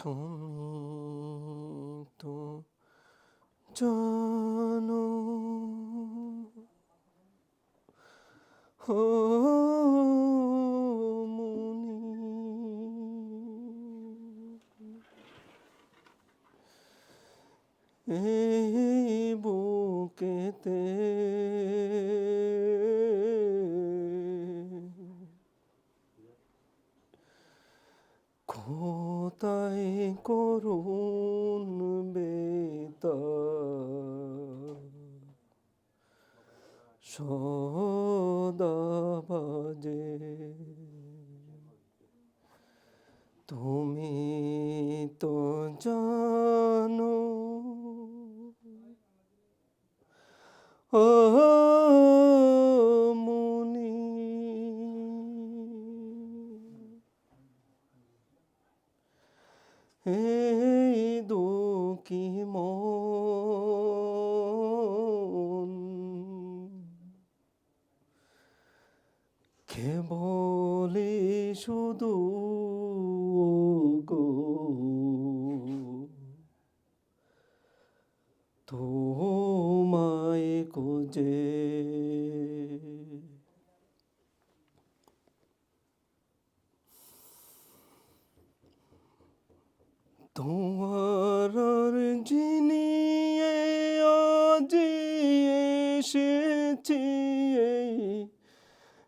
তুমি তো জানো হো মুনি এই বুকেতে কোথায় করুন বেতা সদা বাজে তুমি তো জানো। ও কেবলি শুধু গো? তোমায় খুঁজে। তোমার জিনিয়ে আজ এসেছি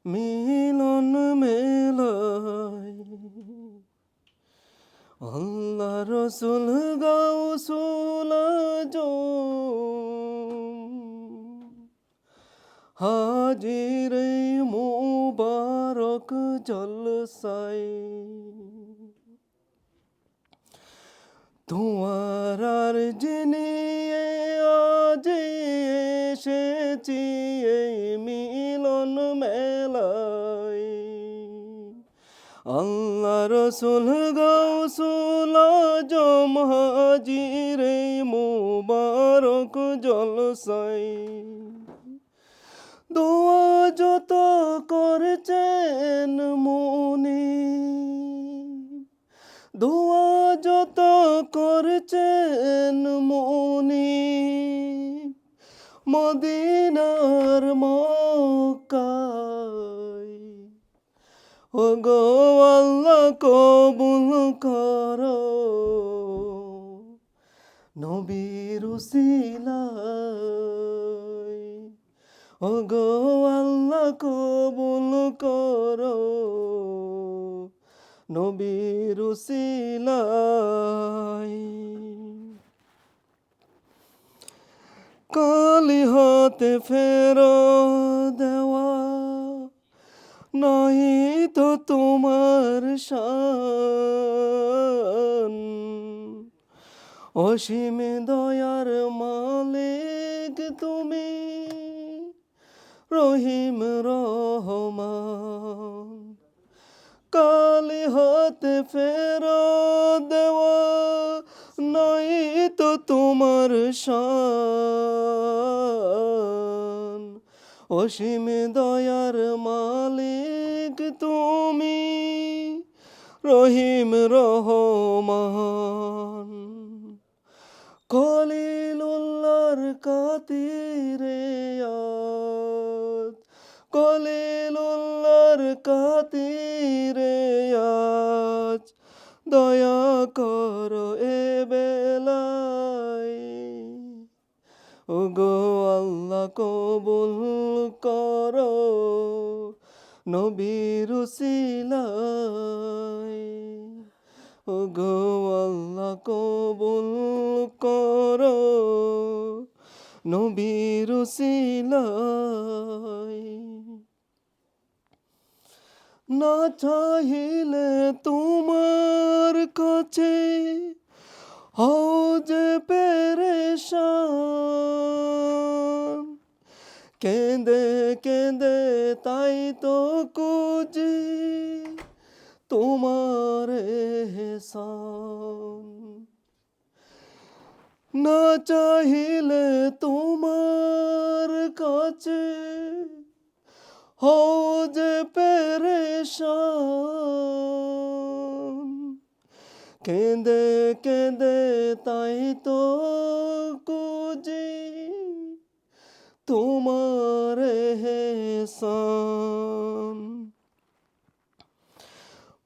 মিলন মেলায়। আল্লাহ রসুল গাউসুল হাজির মুবারক জলসাই তোমার জিনিয়ে আজ এসেছি। রসুল গৌসুল জম হাজিরে মুবারক জলসাই দোয়া যত করছেন মনি, দোয়া যত করছেন মনি, মদিনার মক্কায় গো আল্লাহ কবুল করো। নবীর ও গো আল্লাহ কবুল করো। নবীর কালি হাতে ফের দেওয়া নাই তো তোমার শান। অসীম দয়ার মালিক তুমি, রহিম রহমান। কালি হাতে ফের দেওয়া নাই তো তোমার শান। অসীম দয়ার মালিক তুমি রহিম রহমান। কলিলুল্লার কাতিরে কলিলুল্লার কাতিরে আজ দয়া কর এ বেলায়। ও গো আল্লাহ কবুল করো। নবীর ও গো আল্লাহ কবুল করো। নবীর না চাহিলে তোমার কাছে হও যে পেরেশান। কেঁদে কেঁদে হেসান না চাহিলে তোমার কাছে হও যে পেরেশান। কেঁদে কেঁদে তাই তো কুজি তোমার হেসান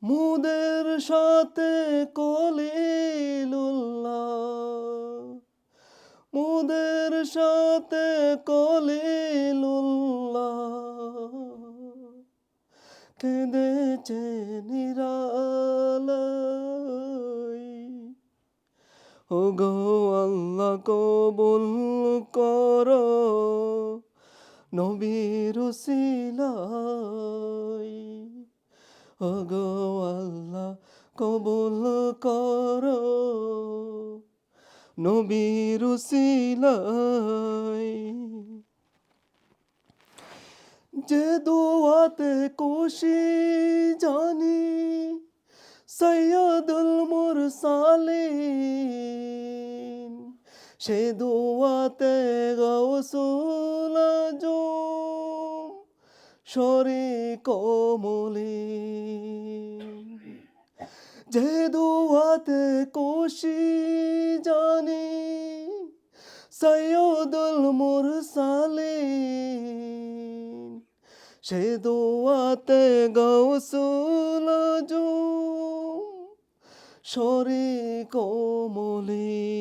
মুদের সাথে কলিলুল্লাহ। মুদের সাথে কলিলুল্লাহ। কেঁদেছে নিরালাই ও গো আল্লাহ কবুল কর নবীর সিলাই ও গো আল্লাহ, কবুল কর। নবীর যে দোয়াতে খুশি জানি, সৈয়দুল মুরসালিন, সে দোয়াতে গৌসুল আজম শরী কমলিন যে দোয়াতে খুশি জানি, সৈয়দুল মুরসালিন। সে দোয়াতে গৌসুল আজম শরী কমলিন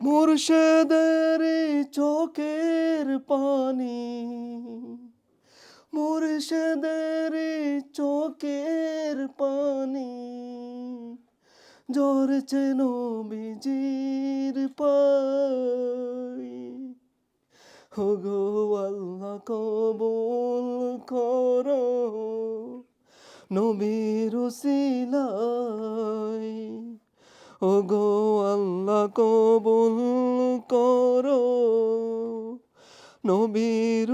মুর্শেদের চোখের পানি মুর্শেদের চোখের পানি, ঝরছে নবীজির পাই। হো গো আল্লাহ কবুল করো নবীর সিলাই গো আল্লাহ কবুল করো নবীর